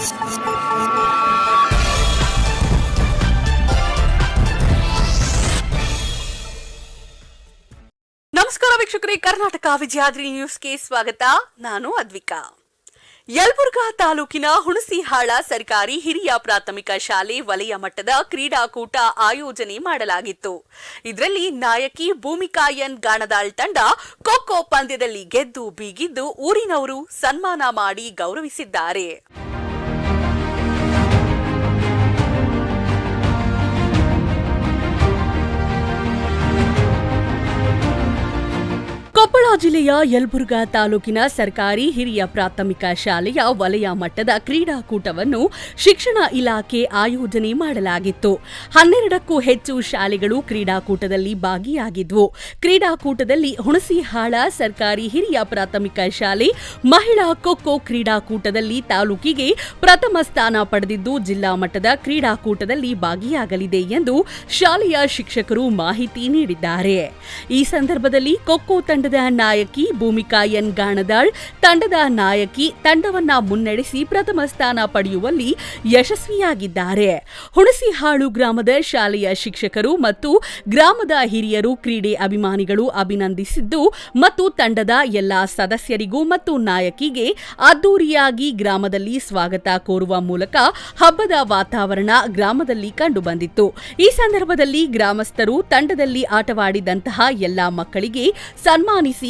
ನಮಸ್ಕಾರ ವೀಕ್ಷಕರೇ, ಕರ್ನಾಟಕ ವಿಜಯಾದ್ರಿ ನ್ಯೂಸ್ಗೆ ಸ್ವಾಗತ. ನಾನು ಅದ್ವಿಕಾ. ಯಲಬುರ್ಗಾ ತಾಲೂಕಿನ ಹುಣಸಿಹಾಳ ಸರ್ಕಾರಿ ಹಿರಿಯ ಪ್ರಾಥಮಿಕ ಶಾಲೆ ವಲಯ ಮಟ್ಟದ ಕ್ರೀಡಾಕೂಟ ಆಯೋಜನೆ ಮಾಡಲಾಗಿತ್ತು. ಇದರಲ್ಲಿ ನಾಯಕಿ ಭೂಮಿಕಾಯನ್ ಗಾಣದಾಳ್ ತಂಡ ಖೋಖೋ ಪಂದ್ಯದಲ್ಲಿ ಗೆದ್ದು ಬೀಗಿದ್ದು ಊರಿನವರು ಸನ್ಮಾನ ಮಾಡಿ ಗೌರವಿಸಿದ್ದಾರೆ. ಜಿಲ್ಲೆಯ ಯಲಬುರ್ಗಾ ತಾಲೂಕಿನ ಸರ್ಕಾರಿ ಹಿರಿಯ ಪ್ರಾಥಮಿಕ ಶಾಲೆಯ ವಲಯ ಮಟ್ಟದ ಕ್ರೀಡಾಕೂಟವನ್ನು ಶಿಕ್ಷಣ ಇಲಾಖೆ ಆಯೋಜನೆ ಮಾಡಲಾಗಿತ್ತು. ಹನ್ನೆರಡಕ್ಕೂ ಹೆಚ್ಚು ಶಾಲೆಗಳು ಕ್ರೀಡಾಕೂಟದಲ್ಲಿ ಭಾಗಿಯಾಗಿದ್ವು. ಕ್ರೀಡಾಕೂಟದಲ್ಲಿ ಹುಣಸಿಹಾಳ ಸರ್ಕಾರಿ ಹಿರಿಯ ಪ್ರಾಥಮಿಕ ಶಾಲೆ, ಮಹಿಳಾ ಖೋಖೋ ಕ್ರೀಡಾಕೂಟದಲ್ಲಿ ತಾಲೂಕಿಗೆ ಪ್ರಥಮ ಸ್ಥಾನ ಪಡೆದಿದ್ದು, ಜಿಲ್ಲಾ ಮಟ್ಟದ ಕ್ರೀಡಾಕೂಟದಲ್ಲಿ ಭಾಗಿಯಾಗಲಿದೆ ಎಂದು ಶಾಲೆಯ ಶಿಕ್ಷಕರು ಮಾಹಿತಿ ನೀಡಿದ್ದಾರೆ. ಈ ಸಂದರ್ಭದಲ್ಲಿ ಖೋಖೋ ತಂಡದ ನಾಯಕಿ ಭೂಮಿಕಾ ಎನ್ ಗಾಣದಾಳ್, ತಂಡದ ನಾಯಕಿ ತಂಡವನ್ನ ಮುನ್ನಡೆಸಿ ಪ್ರಥಮ ಸ್ಥಾನ ಪಡೆಯುವಲ್ಲಿ ಯಶಸ್ವಿಯಾಗಿದ್ದಾರೆ. ಹುಣಸಿಹಾಳು ಗ್ರಾಮದ ಶಾಲೆಯ ಶಿಕ್ಷಕರು ಮತ್ತು ಗ್ರಾಮದ ಹಿರಿಯರು ಕ್ರೀಡೆ ಅಭಿಮಾನಿಗಳು ಅಭಿನಂದಿಸಿದ್ದು ಮತ್ತು ತಂಡದ ಎಲ್ಲಾ ಸದಸ್ಯರಿಗೂ ಮತ್ತು ನಾಯಕಿಗೆ ಅದ್ದೂರಿಯಾಗಿ ಗ್ರಾಮದಲ್ಲಿ ಸ್ವಾಗತ ಕೋರುವ ಮೂಲಕ ಹಬ್ಬದ ವಾತಾವರಣ ಗ್ರಾಮದಲ್ಲಿ ಕಂಡುಬಂದಿತ್ತು. ಈ ಸಂದರ್ಭದಲ್ಲಿ ಗ್ರಾಮಸ್ಥರು ತಂಡದಲ್ಲಿ ಆಟವಾಡಿದಂತಹ ಎಲ್ಲಾ ಮಕ್ಕಳಿಗೆ ಸನ್ಮಾನಿಸಿ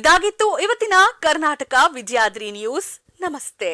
ಇದಾಗಿತ್ತು. ಇವತ್ತಿನ ಕರ್ನಾಟಕ ವಿಜಯಾದ್ರಿ ನ್ಯೂಸ್. ನಮಸ್ತೆ.